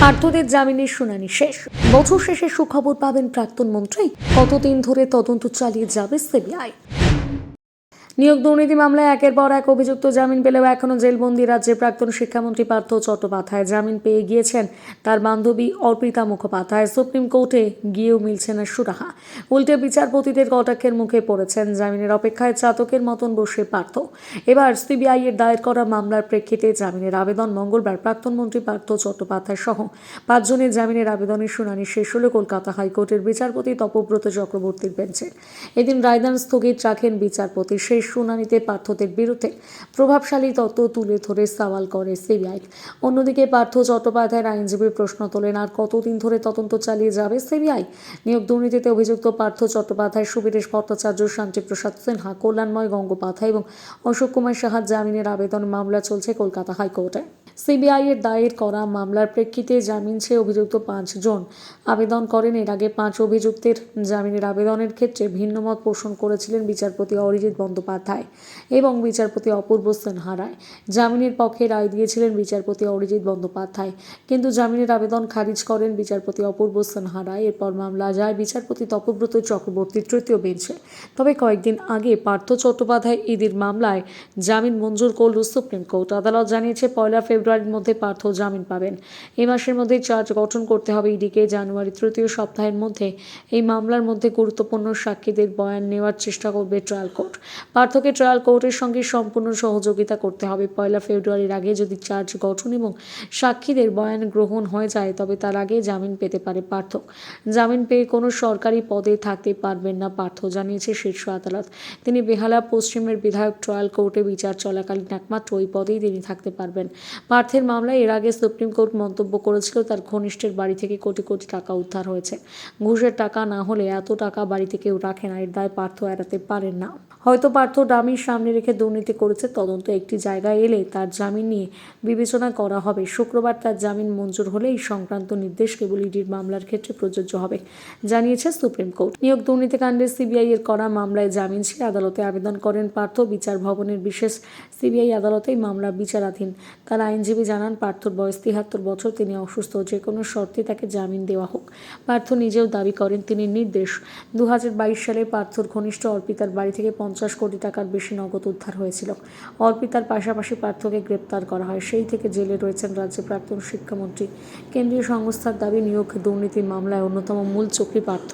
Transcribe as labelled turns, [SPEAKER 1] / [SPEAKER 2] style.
[SPEAKER 1] পার্থদের জামিনের শুনানি শেষ। বছর শেষে সুখবর পাবেন প্রাক্তন মন্ত্রী। কতদিন ধরে তদন্ত চালিয়ে যাবে সিবিআই? নিয়োগ দুর্নীতি মামলায় একের পর এক অভিযুক্ত জামিন পেলেও এখনও জেলবন্দি রাজ্যের প্রাক্তন শিক্ষামন্ত্রী পার্থ চট্টোপাধ্যায় জামিন পেয়ে গিয়েছেন। তার বান্ধবী অর্পিতা মুখোপাধ্যায় সুপ্রিম কোর্টে গিয়েও মিলছে না সুরাহা। উল্টে বিচারপতিদের কটাক্ষের মুখে পড়েছেন জামিনের অপেক্ষায় চাতকের মতন বসে পার্থ। এবার সিবিআই এর দায়ের করা মামলার প্রেক্ষিতে জামিনের আবেদন মঙ্গলবার প্রাক্তন মন্ত্রী পার্থ চট্টোপাধ্যায় সহ পাঁচজনের জামিনের আবেদনের শুনানি শেষ হলো কলকাতা হাইকোর্টের বিচারপতি তপব্রত চক্রবর্তীর বেঞ্চে। এদিন রায়দান স্থগিত রাখেন বিচারপতি। শেষ শুনানিতে পার্থদের বিরুদ্ধে প্রভাবশালী তত্ত্ব তুলে ধরে সওয়াল করে সিবিআই। অন্যদিকে পার্থ চট্টোপাধ্যায়ের আইনজীবী প্রশ্ন তোলেন, আর কতদিন ধরে তদন্ত চালিয়ে যাবে সিবিআই? নিয়োগ দুর্নীতিতে অভিযুক্ত পার্থ চট্টোপাধ্যায়, সুবীরেশ ভট্টাচার্য, শান্তিপ্রসাদ সিনহা, কল্যাণময় গঙ্গোপাধ্যায় এবং অশোক কুমার সাহার জামিনের আবেদন মামলা চলছে কলকাতা হাইকোর্টে। সিবিআই এর দায়ের করা মামলার প্রেক্ষিতে জামিন চেয়ে অভিযুক্ত পাঁচজন আবেদন করেন। এর আগে পাঁচ অভিযুক্তের জামিনের আবেদনের ক্ষেত্রে ভিন্নমত পোষণ করেছিলেন বিচারপতি অরিজিৎ বন্দ্যোপাধ্যায় এবং বিচারপতি অপূর্ব সিনহা রায়। জামিনের পক্ষে রায় দিয়েছিলেন বিচারপতি অরিজিৎ বন্দ্যোপাধ্যায়। কিন্তু জামিনের আবেদন খারিজ করেন বিচারপতি অপূর্ব সিনহা রায়। এরপর মামলা যায় বিচারপতি তপব্রত চক্রবর্তীর তৃতীয় বেঞ্চে। তবে কয়েকদিন আগে পার্থ চট্টোপাধ্যায় ঈদের মামলায় জামিন মঞ্জুর করল সুপ্রিম কোর্ট। আদালত জানিয়েছে, পয়লা ফেব্রুয়ারির মধ্যে পার্থ জামিন পাবেন। এই মাসের মধ্যে চার্জ গঠন করতে হবে ইডিকে। জানুয়ারি তৃতীয় সপ্তাহের মধ্যে এই মামলার মধ্যে গুরুত্বপূর্ণ সাক্ষীদের বয়ান নেওয়ার চেষ্টা করবে ট্রায়াল কোর্ট। পার্থকে ট্রায়াল কোর্টের সঙ্গে সম্পূর্ণ সহযোগিতা করতে হবে। পয়লা ফেব্রুয়ারির আগে যদি চার্জ গঠন এবং সাক্ষীদের বয়ান গ্রহণ হয়ে যায়, তবে তার আগে জামিন পেতে পারে পার্থ। জামিন পেয়ে কোনো সরকারি পদে থাকতে পারবেন না পার্থ, জানিয়েছে শীর্ষ আদালত। তিনি বেহালা পশ্চিমের বিধায়ক, ট্রায়াল কোর্টে বিচার চলাকালীন একমাত্র ওই পদেই তিনি থাকতে পারবেন। পার্থের মামলায় এর আগে সুপ্রিম কোর্ট মন্তব্য করেছিল, তার ঘনিষ্ঠের বাড়ি থেকে কোটি কোটি টাকা উদ্ধার হয়েছে। ঘুষের টাকা না হলে এত টাকা বাড়িতে কেউ রাখে না, এর দায় পার্থ এড়াতে পারেন না। হয়তো পার্থ ডামির সামনে রেখে দুর্নীতি করেছে, তদন্ত একটি জায়গায় এলে তার জামিন নিয়ে বিবেচনা করা হবে। শুক্রবার তার জামিন মঞ্জুর হলে এই সংক্রান্ত নির্দেশ কেবল ইডির মামলার ক্ষেত্রে প্রযোজ্য হবে, জানিয়েছে সুপ্রিম কোর্ট। নিয়োগ দুর্নীতিকাণ্ডে সিবিআই এর করা মামলায় জামিন চেয়ে আদালতে আবেদন করেন পার্থ। বিচার ভবনের বিশেষ সিবিআই আদালতেই মামলা বিচারাধীন। তার আইনজীবী জানান, পার্থর বয়স তিহাত্তর বছর, তিনি অসুস্থ। যে কোনো শর্তে তাকে জামিন দেওয়া হোক। পার্থ নিজেও দাবি করেন, তিনি নির্দেশ। দু হাজার বাইশ সালে পার্থর ঘনিষ্ঠ অর্পিতার বাড়ি থেকে পঞ্চাশ কোটি টাকার বেশি নগদ উদ্ধার হয়েছিল। অর্পিতার পাশাপাশি পার্থকে গ্রেপ্তার করা হয়। সেই থেকে জেলে রয়েছেন রাজ্যের প্রাক্তন শিক্ষামন্ত্রী। কেন্দ্রীয় সংস্থার দাবি, নিয়োগ দুর্নীতি মামলায় অন্যতম মূল চক্রী পার্থ।